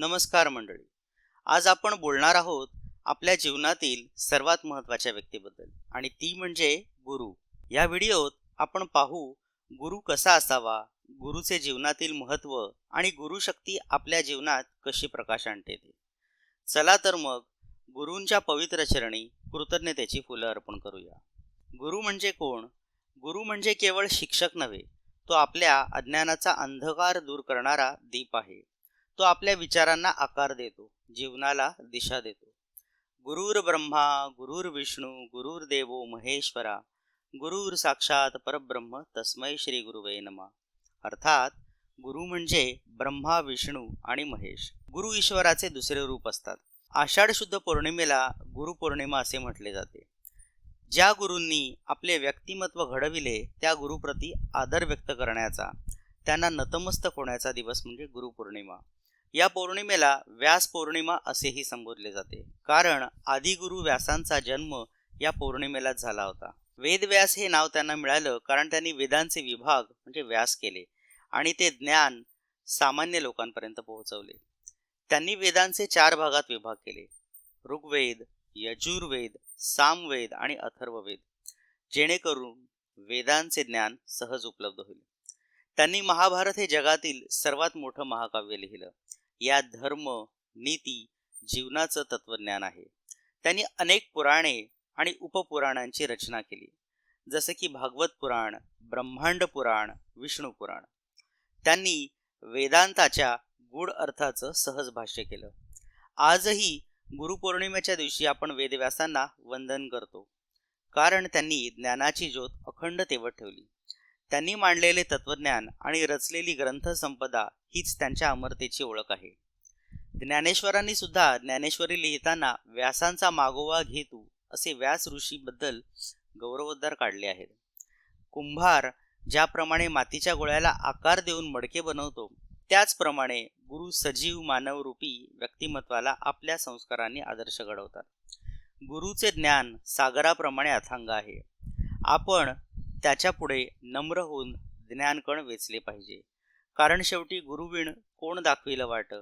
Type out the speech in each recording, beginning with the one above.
नमस्कार मंडळी. आज आपण बोलणार आहोत आपल्या जीवनातील सर्वात महत्त्वाच्या व्यक्तीबद्दल आणि ती म्हणजे गुरु. या व्हिडिओत आपण पाहू गुरु कसा असावा गुरुचे जीवनातील महत्त्व आणि गुरुशक्ती आपल्या जीवनात कशी प्रकाश आणते ते. चला तर मग गुरूंच्या पवित्र चरणी कृतज्ञतेची फुलं अर्पण करूया. गुरु म्हणजे कोण? गुरु म्हणजे केवळ शिक्षक नव्हे तो आपल्या अज्ञानाचा अंधकार दूर करणारा दीप आहे. तो आपल्या विचारांना आकार देतो जीवनाला दिशा देतो. गुरुर ब्रह्मा गुरुर विष्णू गुरुर देवो महेश्वरा गुरुर साक्षात परब्रह्म तस्मै श्री गुरुवे नमा. अर्थात गुरु म्हणजे ब्रह्मा विष्णू आणि महेश. गुरु ईश्वराचे दुसरे रूप असतात. आषाढ शुद्ध पौर्णिमेला गुरुपौर्णिमा असे म्हटले जाते. ज्या गुरूंनी आपले व्यक्तिमत्व घडविले त्या गुरुप्रती आदर व्यक्त करण्याचा त्यांना नतमस्तक होण्याचा दिवस म्हणजे गुरुपौर्णिमा या पौर्णिमेला व्यास पौर्णिमा असेही संबोधले जाते. कारण आदिगुरु व्यासांचा जन्म या पौर्णिमेलाच झाला होता. वेदव्यास हे नाव त्यांना मिळालं कारण त्यांनी वेदांचे विभाग म्हणजे व्यास केले आणि ते ज्ञान सामान्य लोकांपर्यंत पोहोचवले. त्यांनी वेदांचे चार भागात विभाग केले. ऋग्वेद यजुर्वेद सामवेद आणि अथर्ववेद. जेणेकरून वेदांचे ज्ञान सहज उपलब्ध होईल. त्यांनी महाभारत हे जगातील सर्वात मोठं महाकाव्य लिहिलं. या धर्म नीती जीवनाचं तत्वज्ञान आहे. त्यांनी अनेक पुराणे आणि उपपुराणांची रचना केली. जसे की भागवत पुराण ब्रह्मांड पुराण विष्णू पुराण. त्यांनी वेदांताच्या गूढ अर्थाचं सहज भाष्य केलं. आजही गुरुपौर्णिमेच्या दिवशी आपण वेदव्यासांना वंदन करतो. कारण त्यांनी ज्ञानाची ज्योत अखंड तेवत ठेवली. त्यांनी मांडलेले तत्वज्ञान आणि रचलेली ग्रंथसंपदा हीच त्यांच्या अमरतेची ओळख आहे. ज्ञानेश्वरांनी सुद्धा ज्ञानेश्वरी लिहिताना व्यासांचा मागोवा घेतू असे व्यास ऋषीबद्दल गौरवोद्गार काढले आहेत. कुंभार ज्याप्रमाणे मातीच्या गोळ्याला आकार देऊन मडके बनवतो त्याचप्रमाणे गुरु सजीव मानवरूपी व्यक्तिमत्वाला आपल्या संस्कारांनी आदर्श घडवतात. गुरुचे ज्ञान सागराप्रमाणे अथांग आहे. आपण त्याच्यापुढे नम्र होऊन ज्ञानकण वेचले पाहिजे. कारण शेवटी गुरुविण कोण दाखविलं वाट?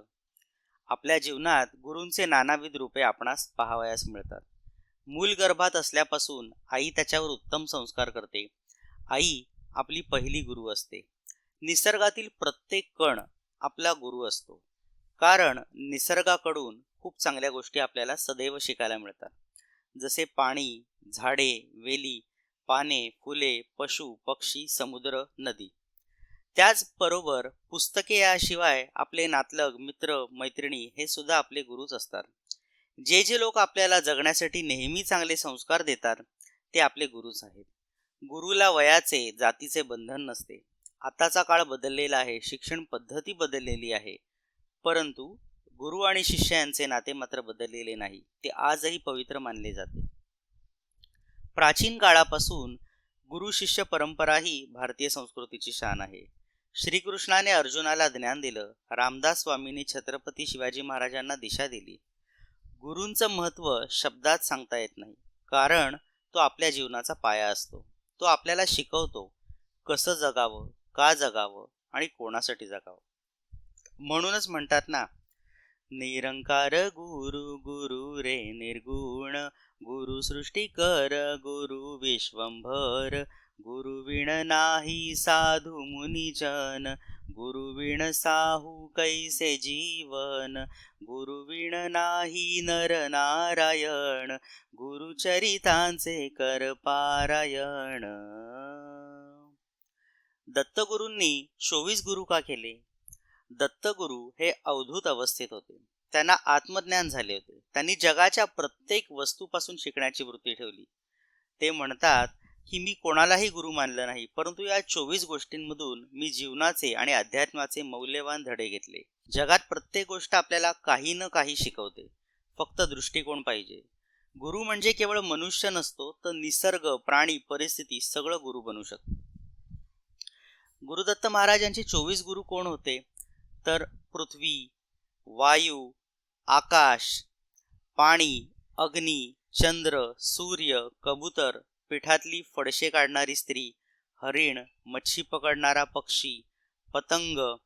आपल्या जीवनात गुरूंचे नानाविध रूपे आपणास पाहावयास मिळतात. मूल गर्भात असल्यापासून आई त्याच्यावर उत्तम संस्कार करते. आई आपली पहिली गुरु असते. निसर्गातील प्रत्येक कण आपला गुरु असतो. कारण निसर्गाकडून खूप चांगल्या गोष्टी आपल्याला सदैव शिकायला मिळतात. जसे पाणी झाडे वेली पाने फुले पशु पक्षी समुद्र नदी. त्याचबरोबर पुस्तके याशिवाय आपले नातलग मित्र मैत्रिणी हे सुद्धा आपले गुरुच असतात. जे जे लोक आपल्याला जगण्यासाठी नेहमी चांगले संस्कार देतात ते आपले गुरुच आहेत. गुरुला वयाचे जातीचे बंधन नसते. आताचा काळ बदललेला आहे शिक्षण पद्धती बदललेली आहे. परंतु गुरु आणि शिष्य यांचे नाते मात्र बदललेले नाही ते आजही पवित्र मानले जाते. प्राचीन काळापासून गुरु शिष्य परंपरा ही भारतीय संस्कृतीची शान आहे. श्रीकृष्णाने अर्जुनाला ज्ञान दिलं रामदास स्वामींनी छत्रपती शिवाजी महाराजांना दिशा दिली. गुरूंचं महत्त्व शब्दात सांगता येत नाही कारण तो आपल्या जीवनाचा पाया असतो. तो आपल्याला शिकवतो कसं जगावं का जगावं आणि कोणासाठी जगावं. म्हणूनच म्हणतात ना निरंकार गुरु गुरु रे निर्गुण गुरु सृष्टी कर गुरु विश्वंभर गुरुविण नाही साधू मुनिजन गुरुविण साहू कैसे जीवन गुरुविण नाही नर नारायण गुरुचरितांचे कर पारायण. दत्तगुरूंनी चोवीस गुरु का केले? दत्तगुरु हे अवधूत अवस्थेत होते. त्यांना आत्मज्ञान झाले होते. त्यांनी जगाच्या प्रत्येक वस्तूपासून शिकण्याची वृत्ती ठेवली. ते म्हणतात की मी कोणालाही गुरु मानलं नाही परंतु या चोवीस गोष्टींमधून मी जीवनाचे आणि अध्यात्माचे मौल्यवान धडे घेतले. जगात प्रत्येक गोष्ट आपल्याला काही न काही शिकवते. फक्त दृष्टिकोन पाहिजे. गुरु म्हणजे केवळ मनुष्य नसतो तर निसर्ग प्राणी परिस्थिती सगळं गुरु बनू शकतो. गुरुदत्त महाराजांचे चोवीस गुरु कोण होते? तर पृथ्वी वायू आकाश पाणी अग्नी चंद्र सूर्य कबूतर पिठातली फडशे काढणारी स्त्री हरिण मच्छी पकडणारा पक्षी पतंग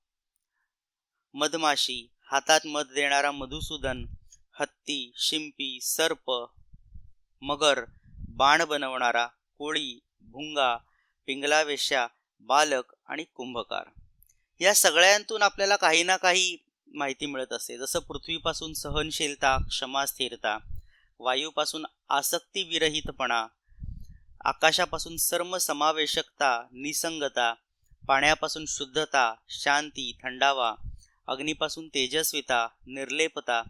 मधमाशी हातात मध देणारा मधुसूदन हत्ती शिंपी सर्प मगर बाण बनवणारा कोळी भुंगा पिंगला वेश्या बालक आणि कुंभकार. या सगळ्यांतून आपल्याला काही ना काही माहिती मिळत असते जसं पृथ्वीपासून सहनशीलता क्षमा स्थिरता वायूपासून आसक्तीविरहितपणा आकाशापासून सर्वसमावेशकता निसंगता पाण्यापासून शुद्धता शांती थंडावा अग्नीपासून तेजस्विता निर्लेपता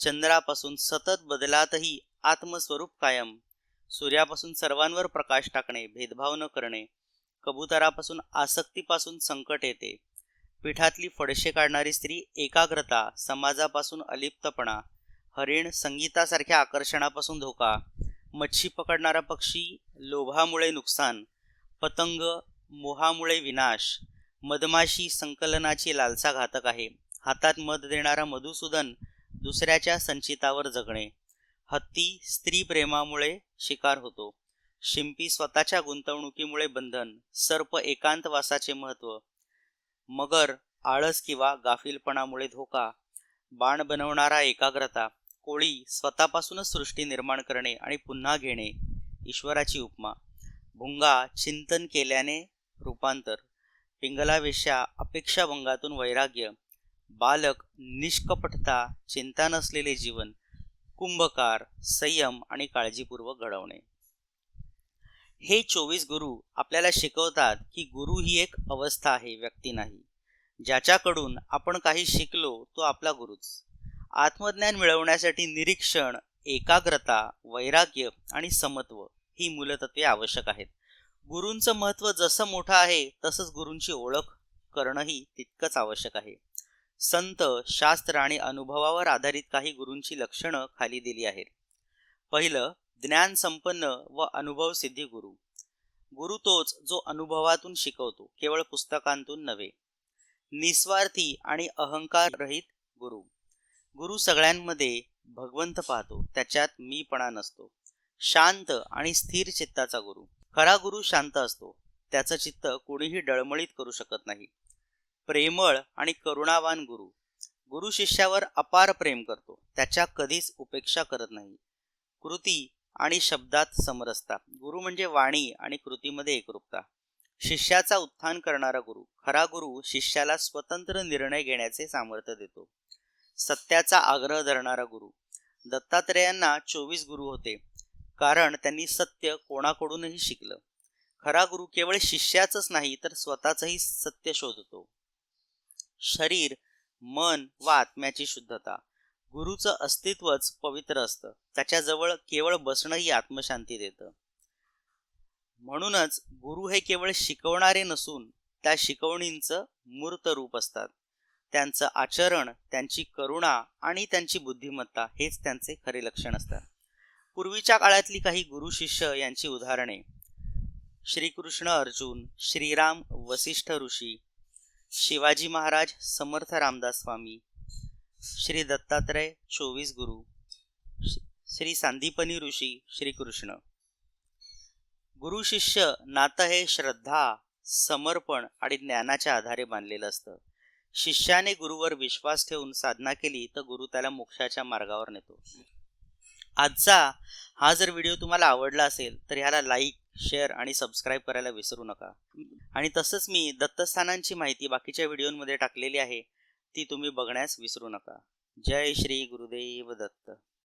चंद्रापासून सतत बदलातही आत्मस्वरूप कायम सूर्यापासून सर्वांवर प्रकाश टाकणे भेदभाव न करणे कबुतरापासून आसक्तीपासून संकट येते. पिठातली फडशे काढणारी स्त्री एकाग्रता समाजापासून अलिप्तपणा हरिण संगीतासारख्या आकर्षणापासून धोका मच्छी पकडणारा पक्षी लोभामुळे नुकसान पतंग मोहामुळे विनाश मधमाशी संकलनाची लालसा घातक आहे हातात मध देणारा मधुसूदन दुसऱ्याच्या संचितावर जगणे हत्ती स्त्री प्रेमामुळे शिकार होतो शिंपी स्वतःच्या गुंतवणुकीमुळे बंधन सर्प एकांतवासाचे महत्त्व मगर आळस किंवा गाफीलपणामुळे धोका बाण बनवणारा एकाग्रता कोळी स्वतःपासूनच सृष्टी निर्माण करणे आणि पुन्हा घेणे ईश्वराची उपमा. भुंगा चिंतन केल्याने रूपांतर. पिंगलावेश्या अपेक्षाभंगातून वैराग्य. बालक निष्कपटता चिंता नसलेले जीवन. कुंभकार संयम आणि काळजीपूर्वक घडवणे. हे चोवीस गुरु आपल्याला शिकवतात की गुरु ही एक अवस्था आहे व्यक्ती नाही. ज्याच्याकडून आपण काही शिकलो तो आपला गुरुच. आत्मज्ञान मिळवण्यासाठी निरीक्षण एकाग्रता वैराग्य आणि समत्व ही मूलतत्वे आवश्यक आहेत. गुरूंचं महत्त्व जसं मोठं आहे तसंच गुरूंची ओळख करणंही तितकंच आवश्यक आहे. संत शास्त्र आणि अनुभवावर आधारित काही गुरूंची लक्षणं खाली दिली आहेत. पहिलं ज्ञान संपन्न व अनुभव सिद्धी गुरु. गुरु तोच जो अनुभवातून शिकवतो केवळ पुस्तकांतून नव्हे. निस्वार्थी आणि अहंकार रहित गुरु. गुरु सगळ्यांमध्ये भगवंत पाहतो त्याच्यात मीपणा नसतो. शांत आणि स्थिर चित्ताचा गुरु. खरा गुरु शांत असतो त्याचं चित्त कोणीही डळमळीत करू शकत नाही. प्रेमळ आणि करुणावान गुरु. गुरु शिष्यावर अपार प्रेम करतो त्याच्या कधीच उपेक्षा करत नाही. कृती आणि शब्दात समरसता. गुरु म्हणजे वाणी आणि कृतीमध्ये एकरूपता. शिष्याचा उत्थान करणारा गुरु खरा गुरु शिष्याला स्वतंत्र निर्णय घेण्याचे सामर्थ्य देतो. सत्याचा आग्रह धरणारा गुरु. दत्तात्रेयांना चोवीस गुरु होते कारण त्यांनी सत्य कोणाकडूनही शिकलं. खरा गुरु केवळ शिष्याचंच नाही तर स्वतःचंही सत्य शोधतो. शरीर मन व आत्म्याची शुद्धता. गुरुचं अस्तित्वच पवित्र असतं. त्याच्याजवळ केवळ बसणंही आत्मशांती देतं. म्हणूनच गुरु हे केवळ शिकवणारे नसून त्या शिकवणींचं मूर्त रूप असतात. त्यांचं आचरण त्यांची करुणा आणि त्यांची बुद्धिमत्ता हेच त्यांचे खरे लक्षण असतात. पूर्वीच्या काळातली काही गुरु शिष्य यांची उदाहरणे. श्रीकृष्ण अर्जुन श्रीराम वसिष्ठ ऋषी शिवाजी महाराज समर्थ रामदास स्वामी श्री दत्तात्रय चोवीस गुरु. श्री सांदीपनी ऋषी श्रीकृष्ण गुरु शिष्य नातं हे श्रद्धा समर्पण आणि ज्ञानाच्या आधारे बांधलेलं असतं. शिष्याने गुरुवर विश्वास ठेवून साधना केली तर गुरु त्याला मोक्षाच्या मार्गावर नेतो. आजचा हा जर व्हिडिओ तुम्हाला आवडला असेल तर ह्याला लाईक शेअर आणि सबस्क्राईब करायला विसरू नका. आणि तसंच मी दत्तस्थानांची माहिती बाकीच्या व्हिडिओमध्ये टाकलेली आहे. ती तुम्ही बघण्यास विसरू नका. जय श्री गुरुदेव दत्त.